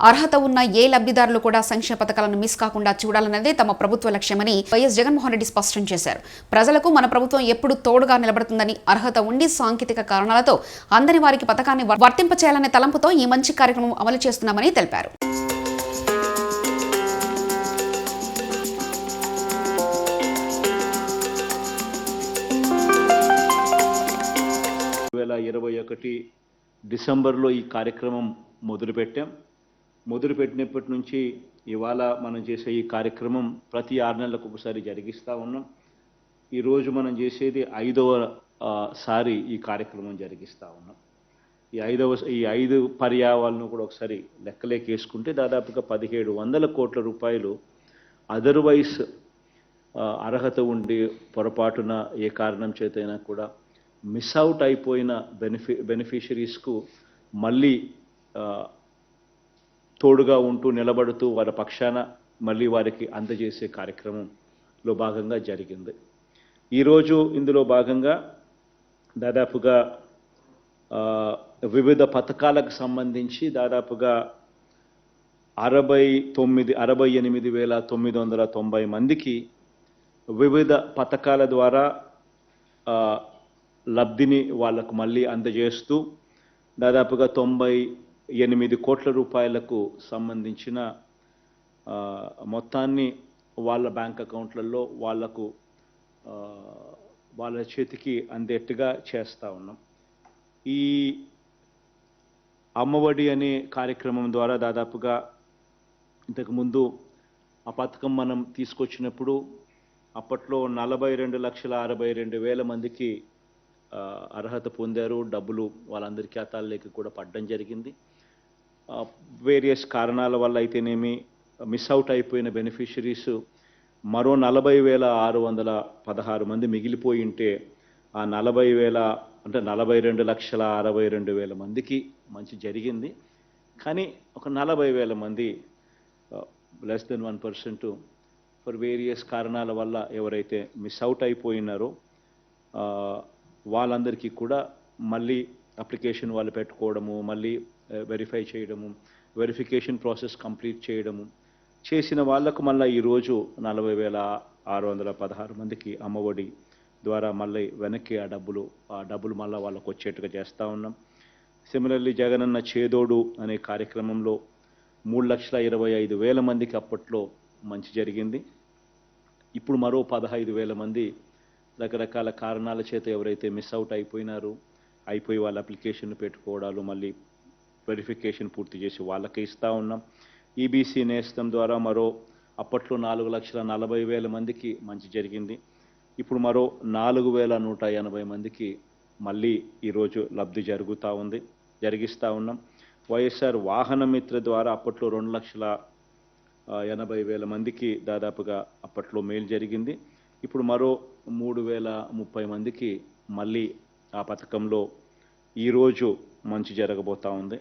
అర్హత ఉన్న ఏ లబ్ధిదారులు కూడా సంక్షేమ పథకాలను మిస్ కాకుండా చూడాలన్నదే తమ ప్రభుత్వ లక్ష్యమని వైఎస్ జగన్మోహన్ రెడ్డి స్పష్టం చేశారు. ప్రజలకు మన ప్రభుత్వం ఎప్పుడు తోడుగా నిలబడుతుందని అర్హత ఉండి సాంకేతిక కారణాలతో అందరి వారికి పథకాన్ని వర్తింపచేయాలనే తలంపుతో ఈ మంచి కార్యక్రమం అమలు చేస్తున్నామని తెలిపారు. ఇరవై ఒకటి డిసెంబర్లో ఈ కార్యక్రమం మొదలుపెట్టాం. మొదలుపెట్టినప్పటి నుంచి ఇవాళ మనం చేసే ఈ కార్యక్రమం ప్రతి ఆరు నెలలకు ఒకసారి జరిగిస్తూ ఉన్నాం. ఈరోజు మనం చేసేది ఐదవ సారి ఈ కార్యక్రమం జరిగిస్తూ ఉన్నాం. ఈ ఐదవ ఈ ఐదు పర్యావాలను కూడా ఒకసారి లెక్కలేకేసుకుంటే దాదాపుగా పదిహేడు వందల కోట్ల రూపాయలు అదర్వైజ్ అర్హత ఉండి పొరపాటున ఏ కారణం చేతైనా కూడా మిస్ అవుట్ అయిపోయిన బెనిఫి బెనిఫిషరీస్కు మళ్ళీ తోడుగా ఉంటూ నిలబడుతూ వారి పక్షాన మళ్ళీ వారికి అందజేసే కార్యక్రమంలో భాగంగా జరిగింది. ఈరోజు ఇందులో భాగంగా దాదాపుగా వివిధ పథకాలకు సంబంధించి దాదాపుగా అరవై తొమ్మిది అరవై ఎనిమిది వేల తొమ్మిది వందల తొంభై మందికి వివిధ పథకాల ద్వారా లబ్ధిని వాళ్ళకు మళ్ళీ అందజేస్తూ దాదాపుగా తొంభై ఎనిమిది కోట్ల రూపాయలకు సంబంధించిన మొత్తాన్ని వాళ్ళ బ్యాంక్ అకౌంట్లలో వాళ్ళకు వాళ్ళ చేతికి అందేట్టుగా చేస్తూ ఉన్నాం. ఈ అమ్మఒడి అనే కార్యక్రమం ద్వారా దాదాపుగా ఇంతకుముందు ఆ పథకం మనం తీసుకొచ్చినప్పుడు అప్పట్లో నలభై రెండు లక్షల అరవై రెండు వేల మందికి అర్హత పొందారు. డబ్బులు వాళ్ళందరి ఖాతాల్లోకి కూడా పడడం జరిగింది. వేరియస్ కారణాల వల్ల అయితేనేమి మిస్ అవుట్ అయిపోయిన బెనిఫిషరీస్ మరో నలభై వేల ఆరు వందల పదహారు మంది మిగిలిపోయి ఉంటే ఆ నలభై వేల అంటే నలభై రెండు లక్షల అరవై రెండు వేల మందికి మంచి జరిగింది. కానీ ఒక నలభై వేల మంది less than one percent for various కారణాల వల్ల ఎవరైతే మిస్ అవుట్ అయిపోయినారో వాళ్ళందరికీ కూడా మళ్ళీ అప్లికేషన్ వాళ్ళు పెట్టుకోవడము మళ్ళీ వెరిఫై చేయడము వెరిఫికేషన్ ప్రాసెస్ కంప్లీట్ చేయడము. చేసిన వాళ్ళకు మళ్ళీ ఈరోజు నలభై వేల ఆరు వందల పదహారు మందికి అమ్మఒడి ద్వారా మళ్ళీ వెనక్కి ఆ డబ్బులు ఆ డబ్బులు మళ్ళీ వాళ్ళకు వచ్చేట్టుగా చేస్తూ ఉన్నాం. సిమిలర్లీ జగనన్న చేదోడు అనే కార్యక్రమంలో మూడు లక్షల ఇరవై ఐదు వేల మందికి అప్పట్లో మంచి జరిగింది. ఇప్పుడు మరో పదహైదు వేల మంది రకరకాల కారణాల చేత ఎవరైతే మిస్ అవుట్ అయిపోయినారో అయిపోయి వాళ్ళ అప్లికేషన్లు పెట్టుకోవడాలు మళ్ళీ వెరిఫికేషన్ పూర్తి చేసి వాళ్ళకే ఇస్తూ ఉన్నాం. ఈబీసీ నేస్తం ద్వారా మరో అప్పట్లో నాలుగు లక్షల నలభై వేల మందికి మంచి జరిగింది. ఇప్పుడు మరో నాలుగు వేల నూట ఎనభై మందికి మళ్ళీ ఈరోజు లబ్ధి జరుగుతూ ఉంది జరిగిస్తూ ఉన్నాం. వైఎస్ఆర్ వాహన మిత్ర ద్వారా అప్పట్లో రెండు లక్షల ఎనభై వేల మందికి దాదాపుగా అప్పట్లో మేలు జరిగింది. ఇప్పుడు మరో మూడు వేల ముప్పై మందికి మళ్ళీ ఆ పథకంలో ఈరోజు మంచి జరగబోతా ఉంది.